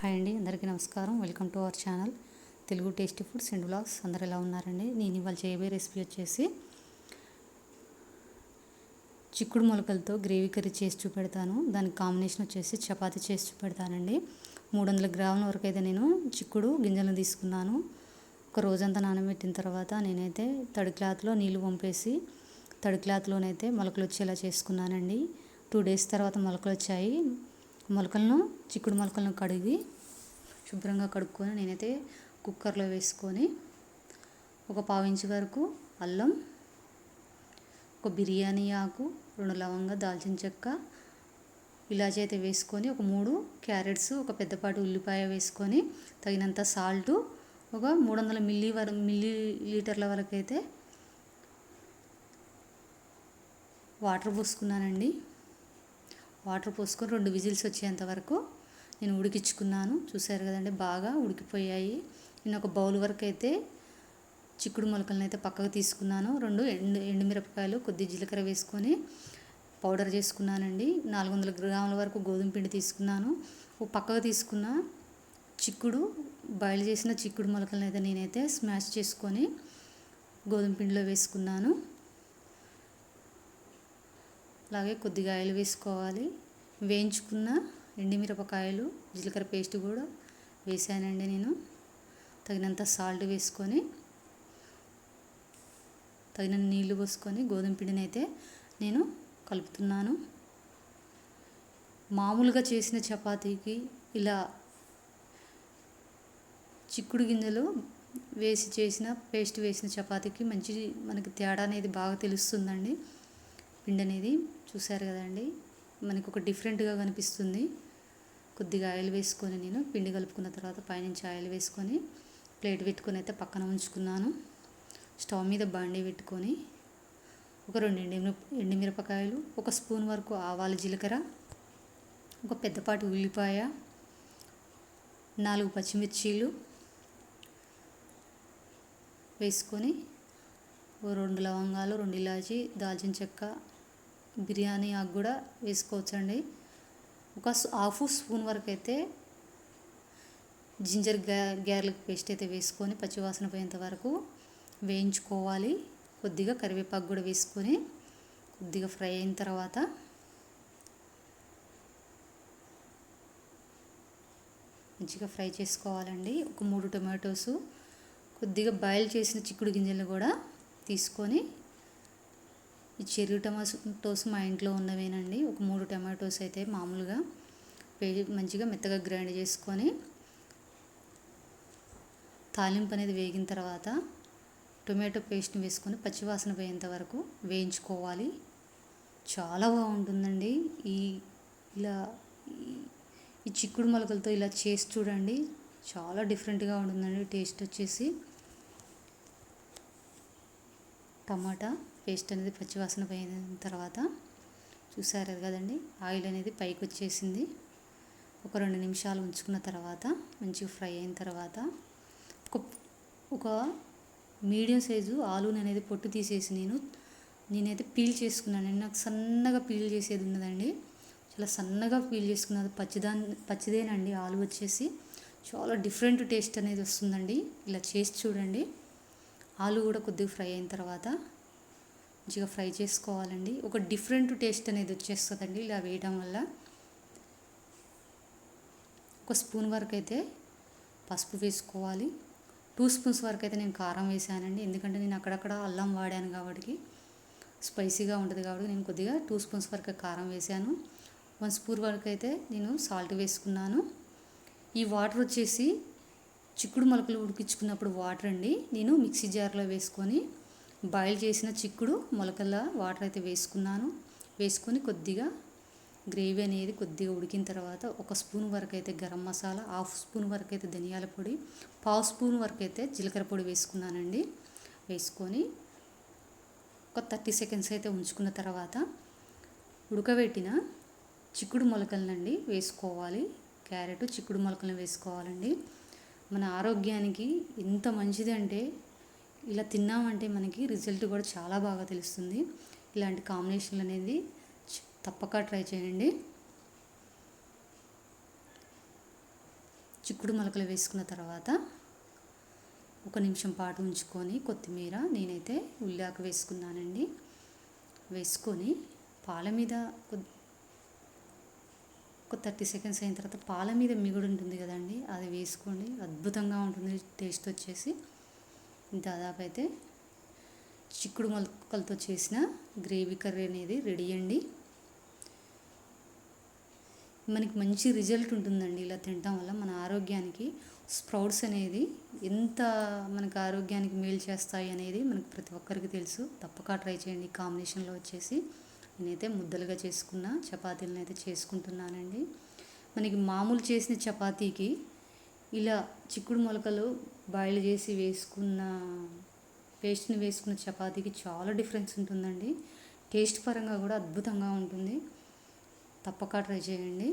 Hi అండి అందరికీ నమస్కారం. Welcome to our channel Telugu tasty foods and blogs అందరు ఎలా ఉన్నారండి? నేను ఇవాళ చేయబోయే రెసిపీ వచ్చేసి చిక్కుడు మొలకలతో గ్రేవీ కర్రీ చేసి చూపెడతాను. దానికి కాంబినేషన్ వచ్చేసి చపాతీ చేసి చూపెడతానండి. మూడు వందల గ్రాముల వరకు అయితే నేను చిక్కుడు గింజలను తీసుకున్నాను. ఒక రోజంతా నానబెట్టిన తర్వాత నేనైతే తడి క్లాత్లో నీళ్ళు పంపేసి తడి క్లాత్లోనైతే మొలకలు వచ్చేలా చేసుకున్నానండి. టూ డేస్ తర్వాత మొలకలు వచ్చాయి. మొలకలను చిక్కుడు మొలకలను కడిగి శుభ్రంగా కడుక్కొని నేనైతే కుక్కర్లో వేసుకొని ఒక పావించి వరకు అల్లం ఒక బిర్యానీ ఆకు రెండు లవంగా దాల్చిన చెక్క ఇలాచి అయితే వేసుకొని ఒక మూడు క్యారెట్స్ ఒక పెద్దపాటి ఉల్లిపాయ వేసుకొని తగినంత సాల్టు ఒక మూడు వందల మిల్లీ వర మిల్లీ లీటర్ల వరకు అయితే వాటర్ పోసుకున్నానండి. వాటర్ పోసుకొని రెండు విజిల్స్ వచ్చేంత వరకు నేను ఉడికించుకున్నాను. చూసారు కదండి బాగా ఉడికిపోయాయి. నేను ఒక బౌల్ వరకు అయితే చిక్కుడు మొలకలను అయితే పక్కకు తీసుకున్నాను. రెండు ఎండు ఎండుమిరపకాయలు కొద్ది జీలకర్ర వేసుకొని పౌడర్ చేసుకున్నానండి. నాలుగు వందల గ్రాముల వరకు గోధుమ పిండి తీసుకున్నాను. ఓ పక్కకు తీసుకున్న చిక్కుడు బాయిల్ చేసిన చిక్కుడు మొలకలను అయితే నేనైతే స్మాష్ చేసుకొని గోధుమ పిండిలో వేసుకున్నాను. అలాగే కొద్దిగా ఆయిల్ వేసుకోవాలి. వేయించుకున్న ఎండిమిరపకాయలు జీలకర్ర పేస్ట్ కూడా వేసానండి నేను. తగినంత సాల్ట్ వేసుకొని తగిన నీళ్ళు పోసుకొని గోధుమ పిండిని అయితే నేను కలుపుతున్నాను. మామూలుగా చేసిన చపాతీకి ఇలా చిక్కుడు గింజలు వేసి చేసిన పేస్ట్ వేసిన చపాతీకి మంచి మనకి తేడా అనేది బాగా తెలుస్తుందండి. పిండి అనేది చూసారు కదండి. మనకు ఒక డిఫరెంట్గా కనిపిస్తుంది. కొద్దిగా ఆయిల్ వేసుకొని నేను పిండి కలుపుకున్న తర్వాత పైనుంచి ఆయిల్ వేసుకొని ప్లేట్ పెట్టుకొని అయితే పక్కన ఉంచుకున్నాను. స్టవ్ మీద బాండీ పెట్టుకొని ఒక రెండు ఎండి ఎండిమిరపకాయలు ఒక స్పూన్ వరకు ఆవాలు జీలకర్ర ఒక పెద్దపాటి ఉల్లిపాయ నాలుగు పచ్చిమిర్చీలు వేసుకొని రెండు లవంగాలు రెండు ఇలాచి దాల్చిన చెక్క బిర్యానీ ఆకు కూడా వేసుకోవచ్చండి. ఒక హాఫ్ స్పూన్ వరకు అయితే జింజర్గా గార్లిక్ పేస్ట్ అయితే వేసుకొని పచ్చివాసన పోయేంత వరకు వేయించుకోవాలి. కొద్దిగా కరివేపాకు కూడా వేసుకొని కొద్దిగా ఫ్రై అయిన తర్వాత మంచిగా ఫ్రై చేసుకోవాలండి. ఒక మూడు టొమాటోస్ కొద్దిగా బాయిల్ చేసిన చిక్కుడు గింజలు కూడా తీసుకొని ఈ చెర్రీ టమాటోస్ మా ఇంట్లో ఉన్నవేనండి. ఒక మూడు టమాటోస్ అయితే మామూలుగా మంచిగా మెత్తగా గ్రైండ్ చేసుకొని తాలింపు అనేది వేగిన తర్వాత టొమాటో పేస్ట్ని వేసుకొని పచ్చివాసన పోయేంత వరకు వేయించుకోవాలి. చాలా బాగుంటుందండి. ఈ ఇలా ఈ చిక్కుడు మొలకలతో ఇలా చేసి చూడండి. చాలా డిఫరెంట్గా ఉంటుందండి. టేస్ట్ వచ్చేసి టమాటా పేస్ట్ అనేది పచ్చివాసన పోయిన తర్వాత చూసారు కదండి ఆయిల్ అనేది పైకి వచ్చేసింది. ఒక రెండు నిమిషాలు ఉంచుకున్న తర్వాత మంచిగా ఫ్రై అయిన తర్వాత ఒక ఒక మీడియం సైజు ఆలూని అనేది పొట్టు తీసేసి నేను నేనైతే పీల్ చేసుకున్నాను. నాకు సన్నగా పీల్ చేసేది ఉన్నదండి. చాలా సన్నగా పీల్ చేసుకున్నది. పచ్చిదా పచ్చిదేనండి. ఆలు వచ్చేసి చాలా డిఫరెంట్ టేస్ట్ అనేది వస్తుందండి. ఇలా చేసి చూడండి. ఆలు కూడా కొద్దిగా ఫ్రై అయిన తర్వాత మంచిగా ఫ్రై చేసుకోవాలండి. ఒక డిఫరెంట్ టేస్ట్ అనేది వచ్చేస్తుందండి ఇలా వేయడం వల్ల. ఒక స్పూన్ వరకు అయితే పసుపు వేసుకోవాలి. టూ స్పూన్స్ వరకు అయితే నేను కారం వేసానండి. ఎందుకంటే నేను అక్కడక్కడ అల్లం వాడాను కాబట్టి స్పైసీగా ఉంటుంది కాబట్టి నేను కొద్దిగా టూ స్పూన్స్ వరకు కారం వేసాను. వన్ స్పూన్ వరకు అయితే నేను సాల్ట్ వేసుకున్నాను. ఈ వాటర్ వచ్చేసి చిక్కుడు మొలకలు ఉడికించుకున్నప్పుడు వాటర్ అండి నేను మిక్సీ జార్లో వేసుకొని బాయిల్ చేసిన చిక్కుడు మొలకల వాటర్ అయితే వేసుకున్నాను. వేసుకొని కొద్దిగా గ్రేవీ అనేది కొద్దిగా ఉడికిన తర్వాత ఒక స్పూన్ వరకు అయితే గరం మసాలా హాఫ్ స్పూన్ వరకు అయితే ధనియాల పొడి పావు స్పూన్ వరకు అయితే జీలకర్ర పొడి వేసుకున్నానండి. వేసుకొని ఒక థర్టీ సెకండ్స్ అయితే ఉంచుకున్న తర్వాత ఉడకబెట్టిన చిక్కుడు మొలకలనండి వేసుకోవాలి. క్యారెట్ చిక్కుడు మొలకలను వేసుకోవాలండి. మన ఆరోగ్యానికి ఎంత మంచిదంటే ఇలా తిన్నామంటే మనకి రిజల్ట్ కూడా చాలా బాగా తెలుస్తుంది. ఇలాంటి కాంబినేషన్లు అనేది తప్పక ట్రై చేయండి. చిక్కుడు మొలకలు వేసుకున్న తర్వాత ఒక నిమిషం పాటు ఉంచుకొని కొత్తిమీర నేనైతే ఉల్లాకు వేసుకున్నానండి. వేసుకొని పాల మీద ఒక థర్టీ సెకండ్స్ అయిన తర్వాత పాల మీద మిగుడు ఉంటుంది కదండి అది వేసుకోండి. అద్భుతంగా ఉంటుంది టేస్ట్ వచ్చేసి. దాదాపు అయితే చిక్కుడు మొలకలతో చేసిన గ్రేవీ కర్రీ అనేది రెడీ అండి. మనకి మంచి రిజల్ట్ ఉంటుందండి ఇలా తినటం వల్ల. మన ఆరోగ్యానికి స్ప్రౌట్స్ అనేది ఎంత మనకు ఆరోగ్యానికి మేలు చేస్తాయి అనేది మనకు ప్రతి ఒక్కరికి తెలుసు. తప్పక ట్రై చేయండి. కాంబినేషన్లో వచ్చేసి నేనైతే ముద్దలుగా చేసుకున్న చపాతీలను అయితే చేసుకుంటున్నానండి. మనకి మామూలు చేసిన చపాతీకి ఇలా చిక్కుడు మొలకలు బాయిల్ చేసి వేసుకున్న పేస్ట్ని వేసుకున్న చపాతీకి చాలా డిఫరెన్స్ ఉంటుందండి. టేస్ట్ పరంగా కూడా అద్భుతంగా ఉంటుంది. తప్పక ట్రై చేయండి.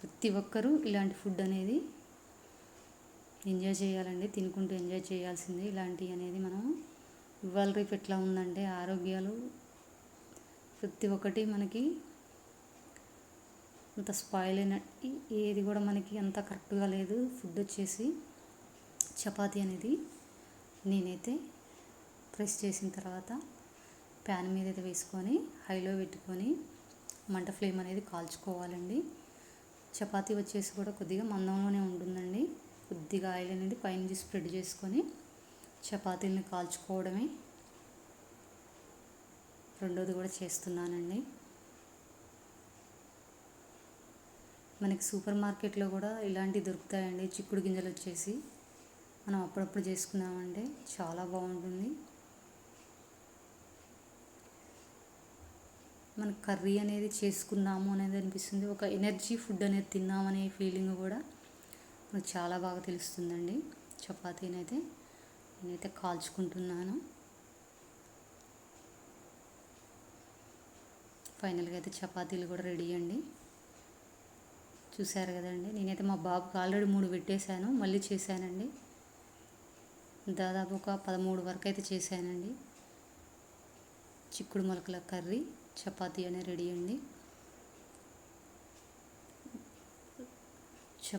ప్రతి ఒక్కరూ ఇలాంటి ఫుడ్ అనేది ఎంజాయ్ చేయాలండి. తినుకుంటూ ఎంజాయ్ చేయాల్సిందే. ఇలాంటివి అనేది మనం ఇవాళ రేపు ఎట్లా ఉందంటే ఆరోగ్యాలు ప్రతి ఒక్కటి మనకి అంత స్పాయిల్ అయిన ఏది కూడా మనకి అంత కరెక్ట్గా లేదు. ఫుడ్ వచ్చేసి చపాతీ అనేది నేనైతే ప్రెస్ చేసిన తర్వాత ప్యాన్ మీద అయితే వేసుకొని హైలో పెట్టుకొని మంట ఫ్లేమ్ అనేది కాల్చుకోవాలండి. చపాతీ వచ్చేసి కూడా కొద్దిగా మందంలోనే ఉంటుందండి. కొద్దిగా ఆయిల్ అనేది పైనుంచి స్ప్రెడ్ చేసుకొని చపాతీలను కాల్చుకోవడమే. రెండోది కూడా చేస్తున్నానండి. మనకి సూపర్ మార్కెట్లో కూడా ఇలాంటివి దొరుకుతాయండి. చిక్కుడు గింజలు వచ్చేసి మనం అప్పుడప్పుడు చేసుకున్నామంటే చాలా బాగుంటుంది. మన కర్రీ అనేది చేసుకున్నాము అనేది అనిపిస్తుంది. ఒక ఎనర్జీ ఫుడ్ అనేది తిన్నామనే ఫీలింగ్ కూడా మనకు చాలా బాగా తెలుస్తుందండి. చపాతీనైతే నేనైతే కాల్చుకుంటున్నాను. ఫైనల్గా అయితే చపాతీలు కూడా రెడీ అండి. చూశారు కదండి నేనైతే మా బాబుకి ఆల్రెడీ మూడు పెట్టేశాను మళ్ళీ చేశానండి. దాదాపు ఒక పదమూడు వరకు అయితే చేశానండి. చిక్కుడు మొలకల కర్రీ చపాతీ అనేది రెడీ అండి.